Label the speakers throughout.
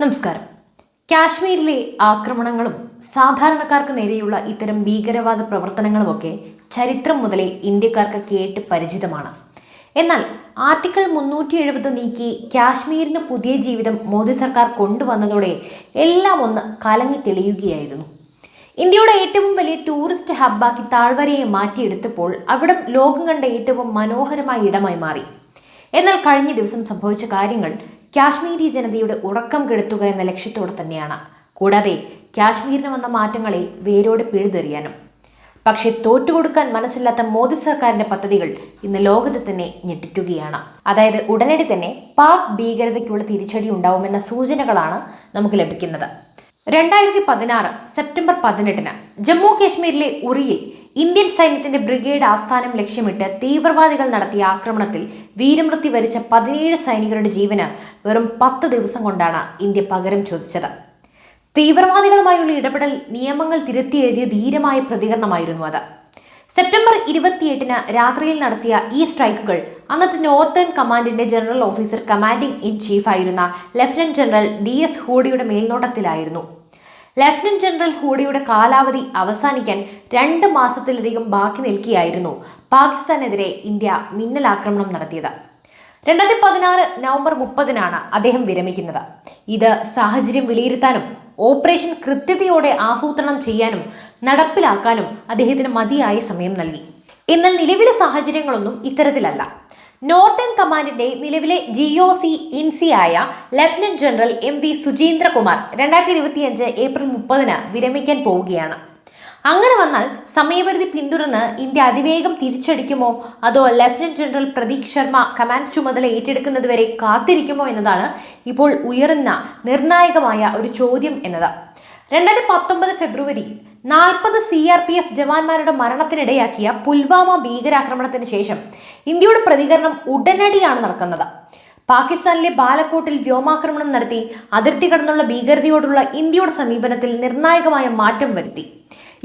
Speaker 1: നമസ്കാരം. കാശ്മീരിലെ ആക്രമണങ്ങളും സാധാരണക്കാർക്ക് നേരെയുള്ള ഇത്തരം ഭീകരവാദ പ്രവർത്തനങ്ങളുമൊക്കെ ചരിത്രം മുതലേ ഇന്ത്യക്കാർക്ക് കേട്ട് പരിചിതമാണ്. എന്നാൽ ആർട്ടിക്കിൾ മുന്നൂറ്റി എഴുപത് നീക്കി കാശ്മീരിന് പുതിയ ജീവിതം മോദി സർക്കാർ കൊണ്ടുവന്നതോടെ എല്ലാം ഒന്ന് കലങ്ങി തെളിയുകയായിരുന്നു. ഇന്ത്യയുടെ ഏറ്റവും വലിയ ടൂറിസ്റ്റ് ഹബ്ബാക്കി താഴ്വരയെ മാറ്റിയെടുത്തപ്പോൾ അവിടം ലോകം കണ്ട ഏറ്റവും മനോഹരമായ ഇടമായി മാറി. എന്നാൽ കഴിഞ്ഞ ദിവസം സംഭവിച്ച കാര്യങ്ങൾ കാശ്മീരി ജനതയുടെ ഉറക്കം കെടുത്തുക എന്ന ലക്ഷ്യത്തോടെ തന്നെയാണ്. കൂടാതെ കാശ്മീരിന് വന്ന മാറ്റങ്ങളെ വേരോടെ പിഴുതെറിയാനും. പക്ഷേ തോറ്റുകൊടുക്കാൻ മനസ്സില്ലാത്ത മോദി സർക്കാരിന്റെ പദ്ധതികൾ ഇന്ന് ലോകത്തെ തന്നെ ഞെട്ടിക്കുകയാണ്. അതായത് ഉടനടി തന്നെ പാക് ഭീകരതയ്ക്കുള്ള തിരിച്ചടി ഉണ്ടാവുമെന്ന സൂചനകളാണ് നമുക്ക് ലഭിക്കുന്നത്. രണ്ടായിരത്തി പതിനാറ് സെപ്റ്റംബർ പതിനെട്ടിന് ജമ്മു കാശ്മീരിലെ ഉറിയിൽ ഇന്ത്യൻ സൈന്യത്തിന്റെ ബ്രിഗേഡ് ആസ്ഥാനം ലക്ഷ്യമിട്ട് തീവ്രവാദികൾ നടത്തിയ ആക്രമണത്തിൽ വീരമൃത്യു വരിച്ച പതിനേഴ് സൈനികരുടെ ജീവന് വെറും പത്ത് ദിവസം കൊണ്ടാണ് ഇന്ത്യ പകരം ചോദിച്ചത്. തീവ്രവാദികളുമായുള്ള ഇടപെടൽ നിയമങ്ങൾ തിരുത്തി എഴുതിയ ധീരമായ പ്രതികരണമായിരുന്നു അത്. സെപ്റ്റംബർ ഇരുപത്തിയെട്ടിന് രാത്രിയിൽ നടത്തിയ ഈ സ്ട്രൈക്കുകൾ അന്നത്തെ നോർത്തേൺ കമാൻഡിന്റെ general officer commanding in chief ആയിരുന്ന ലഫ്റ്റനന്റ് ജനറൽ ഡി എസ് ഹൂഡിയുടെ മേൽനോട്ടത്തിലായിരുന്നു. ലഫ്റ്റനന്റ് ജനറൽ ഹൂഡിയുടെ കാലാവധി അവസാനിക്കാൻ രണ്ട് മാസത്തിലധികം ബാക്കി നിൽക്കുകയായിരുന്നു പാകിസ്ഥാനെതിരെ ഇന്ത്യ മിന്നലാക്രമണം നടത്തിയത്. രണ്ടായിരത്തി പതിനാറ് നവംബർ മുപ്പതിനാണ് അദ്ദേഹം വിരമിക്കുന്നത്. ഇത് സാഹചര്യം വിലയിരുത്താനും ഓപ്പറേഷൻ കൃത്യതയോടെ ആസൂത്രണം ചെയ്യാനും നടപ്പിലാക്കാനും അദ്ദേഹത്തിന് മതിയായ സമയം നൽകി. എന്നാൽ നിലവിലെ സാഹചര്യങ്ങളൊന്നും ഇത്തരത്തിലല്ല. നോർത്തേൺ കമാൻഡിന്റെ നിലവിലെ ജി ഒ സി ഇൻസി ആയ lieutenant general M V Suchindra Kumar രണ്ടായിരത്തി ഇരുപത്തിയഞ്ച് ഏപ്രിൽ മുപ്പതിന് വിരമിക്കാൻ പോവുകയാണ്. അങ്ങനെ വന്നാൽ സമയപരിധി പിന്തുടർന്ന് ഇന്ത്യ അതിവേഗം തിരിച്ചടിക്കുമോ? അതോ lieutenant general Pradeep Sharma command ചുമതല ഏറ്റെടുക്കുന്നതുവരെ കാത്തിരിക്കുമോ എന്നതാണ് ഇപ്പോൾ ഉയർന്ന നിർണായകമായ ഒരു ചോദ്യം എന്നത്. രണ്ടായിരത്തി പത്തൊമ്പത് ഫെബ്രുവരി നാൽപ്പത് സി ആർ പി എഫ് ജവാന്മാരുടെ മരണത്തിനിടയാക്കിയ പുൽവാമ ഭീകരാക്രമണത്തിന് ശേഷം ഇന്ത്യയുടെ പ്രതികരണം ഉടനടിയാണ് നടക്കുന്നത്. പാകിസ്ഥാനിലെ ബാലക്കോട്ടിൽ വ്യോമാക്രമണം നടത്തി അതിർത്തി കടന്നുള്ള ഭീകരതയോടുള്ള ഇന്ത്യയുടെ സമീപനത്തിൽ നിർണായകമായ മാറ്റം വരുത്തി.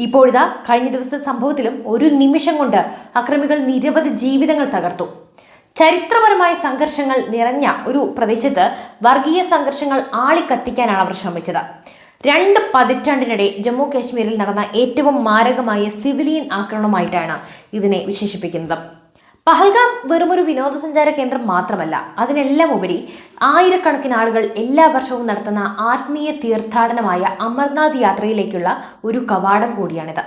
Speaker 1: ഇപ്പോഴിതാ കഴിഞ്ഞ ദിവസത്തെ സംഭവത്തിലും ഒരു നിമിഷം കൊണ്ട് അക്രമികൾ നിരവധി ജീവിതങ്ങൾ തകർത്തു. ചരിത്രപരമായ സംഘർഷങ്ങൾ നിറഞ്ഞ ഒരു പ്രദേശത്ത് വർഗീയ സംഘർഷങ്ങൾ ആളിക്കത്തിക്കാനാണ് അവർ ശ്രമിച്ചത്. രണ്ട് പതിറ്റാണ്ടിനിടെ ജമ്മു കാശ്മീരിൽ നടന്ന ഏറ്റവും മാരകമായ സിവിലിയൻ ആക്രമണമായിട്ടാണ് ഇതിനെ വിശേഷിപ്പിക്കുന്നത്. പഹൽഗാം വെറുമൊരു വിനോദസഞ്ചാര കേന്ദ്രം മാത്രമല്ല അതിനെല്ലാം ഉപരി ആയിരക്കണക്കിന് ആളുകൾ എല്ലാ വർഷവും നടത്തുന്ന ആത്മീയ തീർത്ഥാടനമായ അമർനാഥ് യാത്രയിലേക്കുള്ള ഒരു കവാടം കൂടിയാണിത്.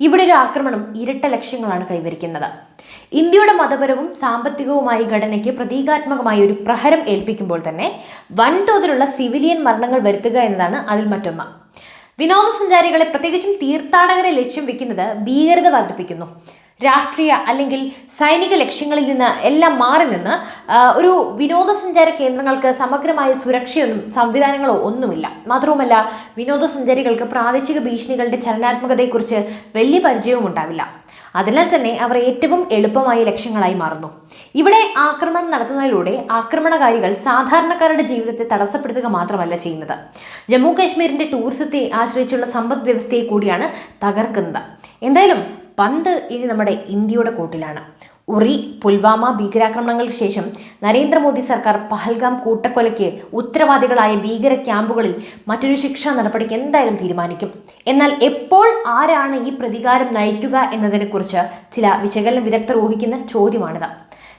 Speaker 1: ഇവിടെ ഒരു ആക്രമണം ഇരട്ട ലക്ഷ്യങ്ങളാണ് കൈവരിക്കുന്നത്. ഇന്ത്യയുടെ മതപരവും സാമ്പത്തികവുമായ ഘടനയ്ക്ക് പ്രതീകാത്മകമായ ഒരു പ്രഹരം ഏൽപ്പിക്കുമ്പോൾ തന്നെ വൻതോതിലുള്ള സിവിലിയൻ മരണങ്ങൾ വരുത്തുക എന്നതാണ് അതിൽ മറ്റൊന്ന്. വിനോദസഞ്ചാരികളെ പ്രത്യേകിച്ചും തീർത്ഥാടകരെ ലക്ഷ്യം വെക്കുന്നത് ഭീകരത വർദ്ധിപ്പിക്കുന്നു. രാഷ്ട്രീയ അല്ലെങ്കിൽ സൈനിക ലക്ഷ്യങ്ങളിൽ നിന്ന് എല്ലാം മാറി നിന്ന് ഒരു വിനോദസഞ്ചാര കേന്ദ്രങ്ങൾക്ക് സമഗ്രമായ സുരക്ഷയൊന്നും സംവിധാനങ്ങളോ ഒന്നുമില്ല. മാത്രവുമല്ല വിനോദസഞ്ചാരികൾക്ക് പ്രാദേശിക ഭീഷണികളുടെ ചലനാത്മകതയെക്കുറിച്ച് വലിയ പരിചയവും ഉണ്ടാവില്ല അതിനാൽ തന്നെ അവർ ഏറ്റവും എളുപ്പമായ ലക്ഷ്യങ്ങളായി മാറുന്നു. ഇവിടെ ആക്രമണം നടത്തുന്നതിലൂടെ ആക്രമണകാരികൾ സാധാരണക്കാരുടെ ജീവിതത്തെ തടസ്സപ്പെടുത്തുക മാത്രമല്ല ചെയ്യുന്നത്. ജമ്മു കാശ്മീരിന്റെ ടൂറിസത്തെ ആശ്രയിച്ചുള്ള സമ്പദ് വ്യവസ്ഥയെ കൂടിയാണ് തകർക്കുന്നത്. എന്തായാലും പന്ത് ഇനി നമ്മുടെ ഇന്ത്യയുടെ കോട്ടിലാണ്. ഉറി പുൽവാമ ഭീകരാക്രമണങ്ങൾക്ക് ശേഷം നരേന്ദ്രമോദി സർക്കാർ പഹൽഗാം കൂട്ടക്കൊലയ്ക്ക് ഉത്തരവാദികളായ ഭീകര ക്യാമ്പുകളിൽ മറ്റൊരു ശിക്ഷാ നടപടിക്ക് എന്തായാലും തീരുമാനിക്കും. എന്നാൽ എപ്പോൾ ആരാണ് ഈ പ്രതികാരം നയിക്കുക എന്നതിനെക്കുറിച്ച് ചില വിശകലന വിദഗ്ധർ ഊഹിക്കുന്ന ചോദ്യമാണിത്.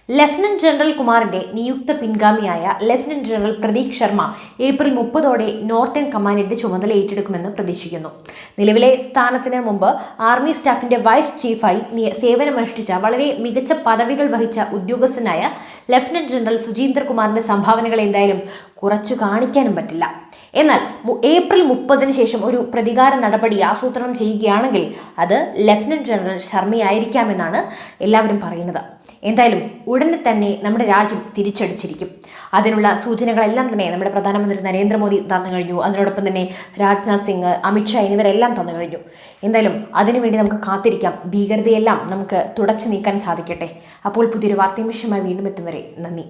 Speaker 1: ലഫ്റ്റനന്റ് ജനറൽ കുമാറിന്റെ നിയുക്ത പിൻഗാമിയായ lieutenant general Pradeep Sharma April മുപ്പതോടെ നോർത്തേൺ കമാൻഡിന്റെ ചുമതല ഏറ്റെടുക്കുമെന്ന് പ്രതീക്ഷിക്കുന്നു. നിലവിലെ സ്ഥാനത്തിന് മുമ്പ് ആർമി സ്റ്റാഫിന്റെ വൈസ് ചീഫായി സേവനമനുഷ്ഠിച്ച വളരെ മികച്ച പദവികൾ വഹിച്ച ഉദ്യോഗസ്ഥനായ ലഫ്റ്റനന്റ് ജനറൽ സുജീന്ദർ കുമാറിന്റെ സംഭാവനകൾ എന്തായാലും കുറച്ചു കാണിക്കാനും പറ്റില്ല. എന്നാൽ ഏപ്രിൽ മുപ്പതിന് ശേഷം ഒരു പ്രതികാര നടപടി ആസൂത്രണം ചെയ്യുകയാണെങ്കിൽ അത് ലഫ്റ്റനന്റ് ജനറൽ ശർമ്മയായിരിക്കാമെന്നാണ് എല്ലാവരും പറയുന്നത്. എന്തായാലും ഉടനെ തന്നെ നമ്മുടെ രാജ്യം തിരിച്ചടിച്ചിരിക്കും. അതിനുള്ള സൂചനകളെല്ലാം തന്നെ നമ്മുടെ പ്രധാനമന്ത്രി നരേന്ദ്രമോദി തന്നു കഴിഞ്ഞു. അതിനോടൊപ്പം തന്നെ രാജ്നാഥ് സിംഗ് അമിത്ഷാ എന്നിവരെല്ലാം തന്നു കഴിഞ്ഞു. എന്തായാലും അതിനുവേണ്ടി നമുക്ക് കാത്തിരിക്കാം. ഭീകരതയെല്ലാം നമുക്ക് തുടച്ചു നീക്കാൻ സാധിക്കട്ടെ. അപ്പോൾ പുതിയൊരു വാർത്തയും വിഷയമായി വീണ്ടും എത്തും വരെ. നന്ദി.